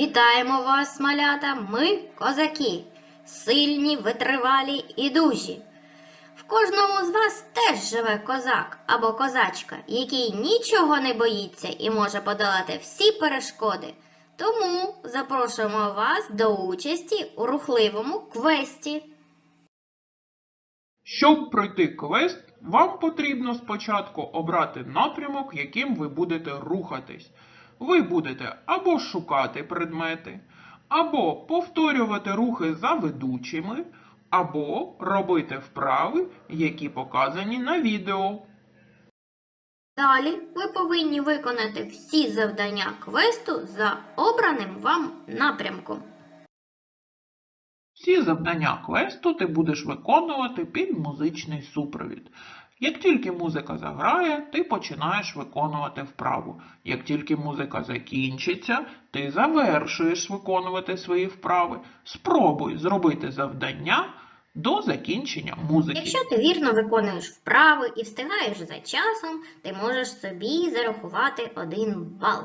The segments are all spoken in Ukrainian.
Вітаємо вас, малята! Ми козаки, сильні, витривалі і дужі. В кожному з вас теж живе козак або козачка, який нічого не боїться і може подолати всі перешкоди. Тому запрошуємо вас до участі у рухливому квесті. Щоб пройти квест, вам потрібно спочатку обрати напрямок, яким ви будете рухатись. Ви будете або шукати предмети, або повторювати рухи за ведучими, або робити вправи, які показані на відео. Далі ви повинні виконати всі завдання квесту за обраним вам напрямком. Всі завдання квесту ти будеш виконувати під музичний супровід. Як тільки музика заграє, ти починаєш виконувати вправу. Як тільки музика закінчиться, ти завершуєш виконувати свої вправи. Спробуй зробити завдання до закінчення музики. Якщо ти вірно виконуєш вправи і встигаєш за часом, ти можеш собі зарахувати один бал.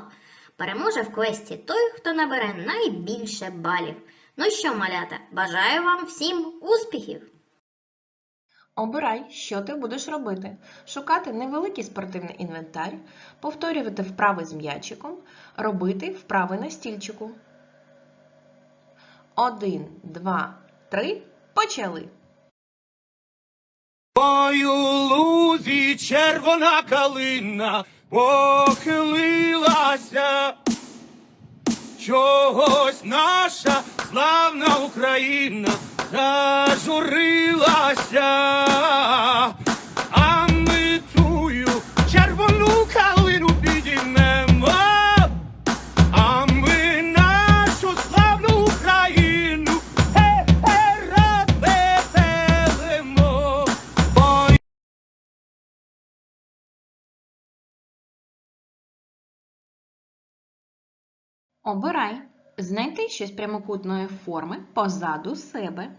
Переможе в квесті той, хто набере найбільше балів. Ну що, малята, бажаю вам всім успіхів! Обирай, що ти будеш робити: шукати невеликий спортивний інвентар, повторювати вправи з м'ячиком, робити вправи на стільчику. Один, два, три. Почали! Ой, лузі червона калина похилилася. Чогось наша славна Україна зажурилася. А ми тую червону калину підіймемо. А ми нашу славну Україну розвеселимо. Ой, Обирай. Знайти щось прямокутної форми позаду себе.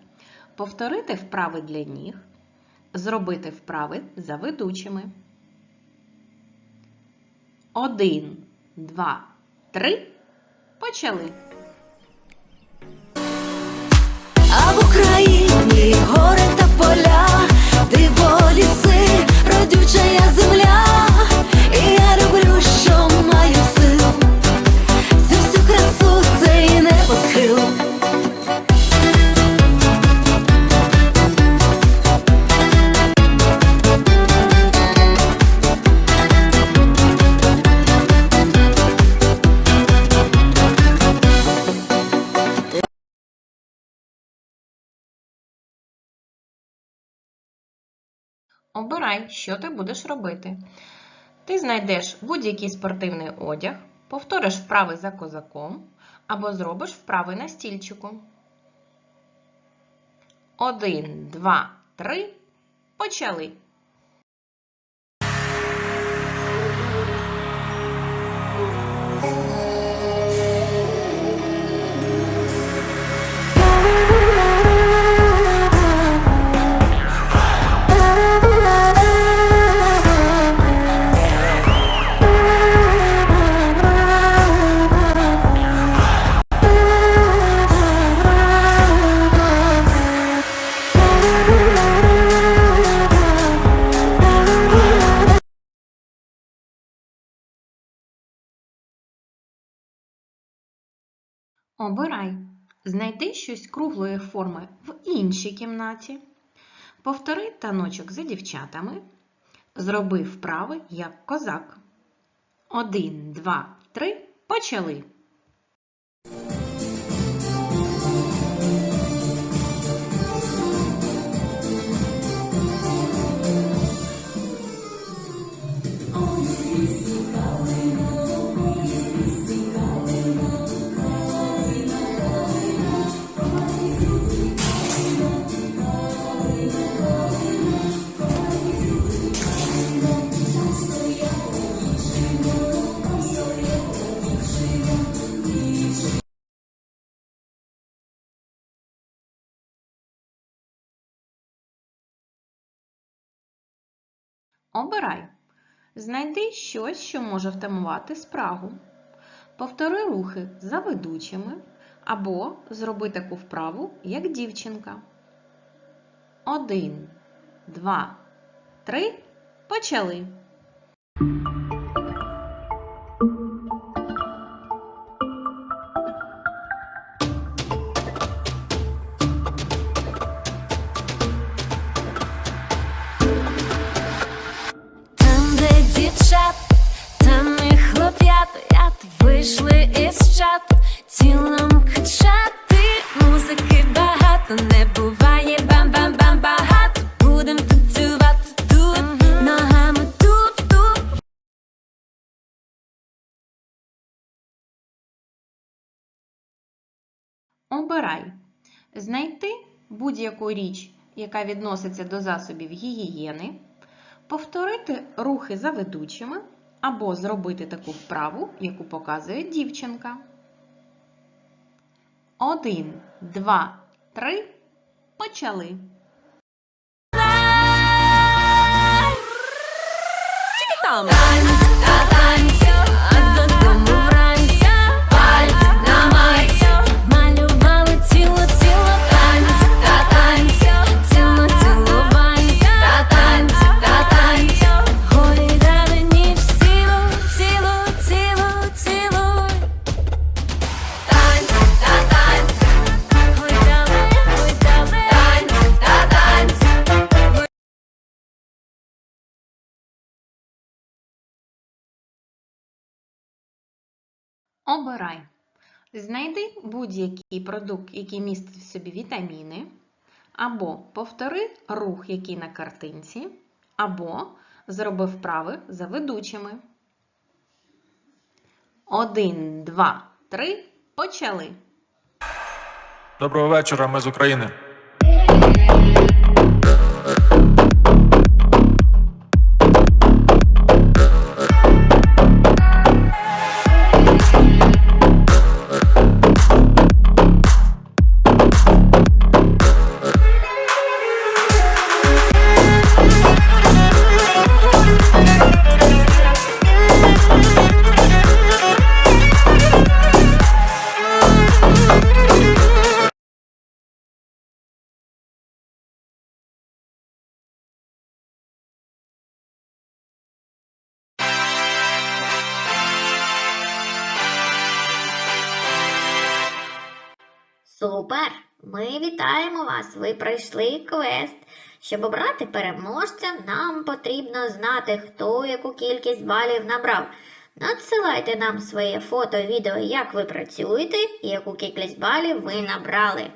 Повторити вправи для ніг. Зробити вправи за ведучими. Один, два, три. Почали. Обирай, що ти будеш робити. Ти знайдеш будь-який спортивний одяг, повториш вправи за козаком або зробиш вправи на стільчику. Один, два, три. Почали. Обирай. Знайди щось круглої форми в іншій кімнаті. Повтори таночок за дівчатами. Зроби вправи як козак. Один, два, три. Почали. Обирай. Знайди щось, що може втамувати спрагу. Повтори рухи за ведучими або зроби таку вправу, як дівчинка. Один, два, три. Почали. Знайти будь-яку річ, яка відноситься до засобів гігієни, повторити рухи за ведучими або зробити таку вправу, яку показує дівчинка. Один, два, три. Почали. Танць, та танць, Обирай. Знайди будь-який продукт, який містить в собі вітаміни, або повтори рух, який на картинці, або зроби вправи за ведучими. Один, два, три. Почали. Доброго вечора, ми з України. Супер! Ми вітаємо вас! Ви пройшли квест. Щоб обрати переможця, нам потрібно знати, хто яку кількість балів набрав. Надсилайте нам своє фото, відео, як ви працюєте і яку кількість балів ви набрали.